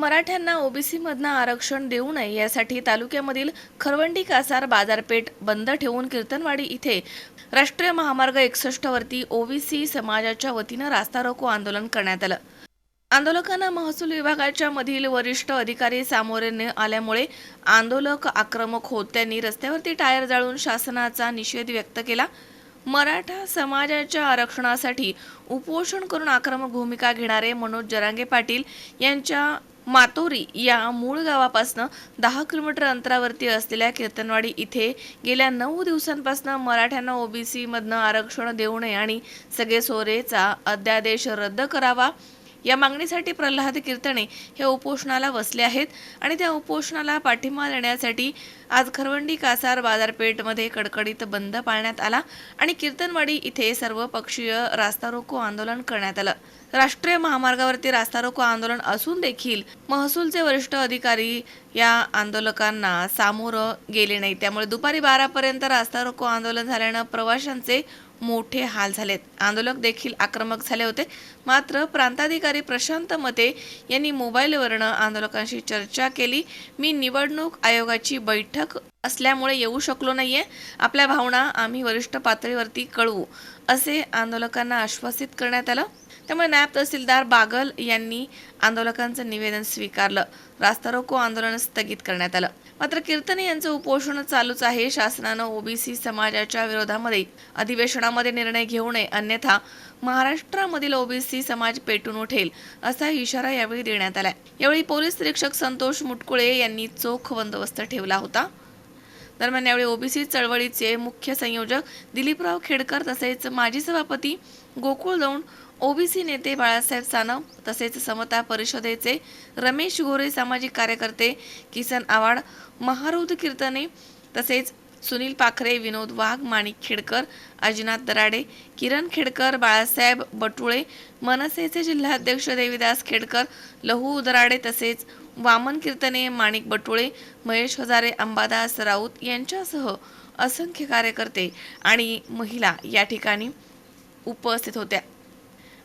मराठ्यांना ओबीसीमधनं आरक्षण देऊ नये यासाठी तालुक्यामधील खरवंडी कासार बाजारपेठ बंद ठेवून कीर्तनवाडी इथे राष्ट्रीय महामार्ग एकसष्टवरती ओबीसी समाजाच्या वतीनं रास्ता रोको आंदोलन करण्यात आलं. आंदोलकांना महसूल विभागाच्या मधील वरिष्ठ अधिकारी सामोरे न आल्यामुळे आंदोलक आक्रमक होत त्यांनी रस्त्यावरती टायर जाळून शासनाचा निषेध व्यक्त केला. मराठा समाजाच्या आरक्षणासाठी उपोषण करून आक्रमक भूमिका घेणारे मनोज जरांगे पाटील यांच्या मातोरी या मूळ गावापासनं दहा किलोमीटर अंतरावरती असलेल्या कीर्तनवाडी इथे गेल्या नऊ दिवसांपासून मराठ्यांना ओबीसीमधनं आरक्षण देऊ नये आणि सगळे सोरेचा अध्यादेश रद्द करावा. या मागणीसाठी प्रल्हाद कीर्तने हे उपोषणाला बसले आहेत आणि त्या उपोषणाला पाठिंबा देण्यासाठी आज खरवंडी कासार बाजारपेठमध्ये कडकडीत बंद पाळण्यात आला आणि कीर्तनवाडी इथे सर्व पक्षीय रास्ता रोको आंदोलन करण्यात आलं. राष्ट्रीय महामार्गावरती रास्ता रोको आंदोलन असून देखील महसूलचे वरिष्ठ अधिकारी या आंदोलकांना सामोरं गेले नाही. त्यामुळे दुपारी बारापर्यंत रास्ता रोको आंदोलन झाल्यानं प्रवाशांचे मोठे हाल झालेत. आंदोलक देखील आक्रमक झाले होते. मात्र प्रांताधिकारी प्रशांत मते यांनी मोबाईलवरनं आंदोलकांशी चर्चा केली. मी निवडणूक आयोगाची बैठक असल्यामुळे येऊ शकलो नाही आहे आपल्या भावना आम्ही वरिष्ठ पातळीवरती कळवू असे आंदोलकांना आश्वासित करण्यात आलं. त्यामुळे नायब तहसीलदार बागल यांनी आंदोलकांचं निवेदन स्वीकारलं. रास्ता रोको आंदोलन स्थगित करण्यात आलं. मात्र कीर्तने यांचं उपोषण चालूच आहे. शासनानं ओबीसी समाजाच्या विरोधामध्ये अधिवेशनामध्ये निर्णय घेऊ नये अन्यथा महाराष्ट्रामधील ओबीसी समाज पेटून उठेल असा इशारा यावेळी देण्यात आलाय. यावेळी पोलीस निरीक्षक संतोष मुटकुळे यांनी चोख बंदोबस्त ठेवला होता. दरम्यान यावेळी ओबीसी चळवळीचे मुख्य संयोजक दिलीपराव खेडकर तसेच माजी सभापती गोकुळ दौंड ओबीसी नेते बाळासाहेब सानव तसेच समता परिषदेचे रमेश गोरे सामाजिक कार्यकर्ते किसन आवाड महारुद कीर्तने तसेच सुनील पाखरे विनोद वाघ माणिक खेडकर अजिनाथ दराडे किरण खेडकर बाळासाहेब बटुळे मनसेचे जिल्हाध्यक्ष देवीदास खेडकर लहू दराडे तसेच वामन कीर्तने माणिक बटुळे महेश हजारे अंबादास राऊत यांच्यासह असंख्य कार्यकर्ते आणि महिला या ठिकाणी उपस्थित होत्या.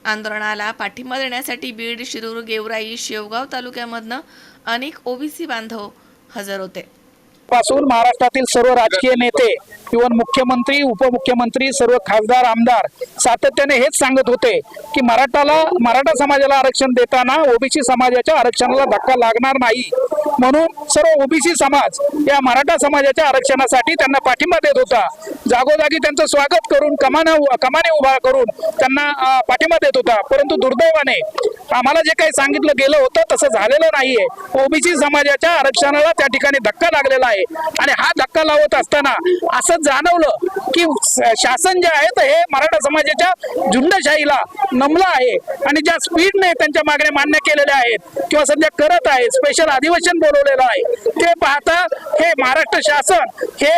आंदोलनाला पाठिंबा देण्यासाठी बीड शिरूर गेवराई शेवगाव तालुक्यामधनं अनेक ओबीसी बांधव हजर होते. पासून महाराष्ट्रातील सर्व राजकीय नेते इवन मुख्यमंत्री उपमुख्यमंत्री सर्व खासदार आमदार सातत्याने हेच सांगत होते की मराठाला मराठा समाजाला आरक्षण देताना ओबीसी समाजाच्या आरक्षणाला धक्का लागणार नाही. म्हणून सर्व ओबीसी समाज या मराठा समाजाच्या आरक्षणासाठी त्यांना पाठिंबा देत होता. जागोजागी त्यांचं स्वागत करून कमाना कमाने उभा करून त्यांना पाठिंबा देत होता. परंतु दुर्दैवाने आम्हाला जे काही सांगितलं गेलं होतं तसं झालेलं नाहीये. ओबीसी समाजाच्या आरक्षणाला त्या ठिकाणी धक्का लागलेला आहे. आणि हा धक्का लावत असताना असं जाणवलं की शासन जे आहे तर हे मराठा समाजाच्या झुंडशाहीला नमलं आहे. आणि ज्या स्पीडने त्यांच्या मागण्या मान्य केलेल्या आहेत किंवा सध्या करत आहे स्पेशल अधिवेशन बोलवलेलं आहे ते पाहता हे महाराष्ट्र शासन हे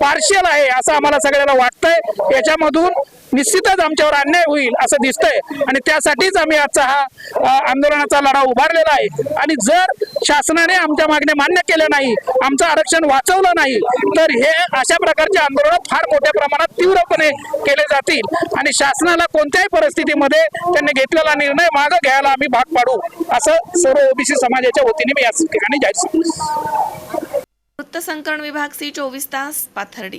पार्शियल आहे असं आम्हाला सगळ्याला वाटतंय. याच्यामधून निश्चितच आमच्यावर अन्याय होईल असं दिसतंय. आणि त्यासाठीच आम्ही आजचा हा आंदोलनाचा लढा उभारलेला आहे. आणि जर शासनाने आमच्या मागण्या मान्य केल्या नाही आमचं आरक्षण वाचवलं नाही तर हे अशा प्रकारचे आंदोलन फार मोठ्या प्रमाणात तीव्रपणे केले जातील. आणि शासनाला कोणत्याही परिस्थितीमध्ये त्यांनी घेतलेला निर्णय मागं घ्यायला आम्ही भाग पाडू असं सर्व ओबीसी समाजाच्या वतीने मी या ठिकाणी जाहीर सांगतो. वृत्तसंकलन विभाग सी चोवीस तास पाथर्डी.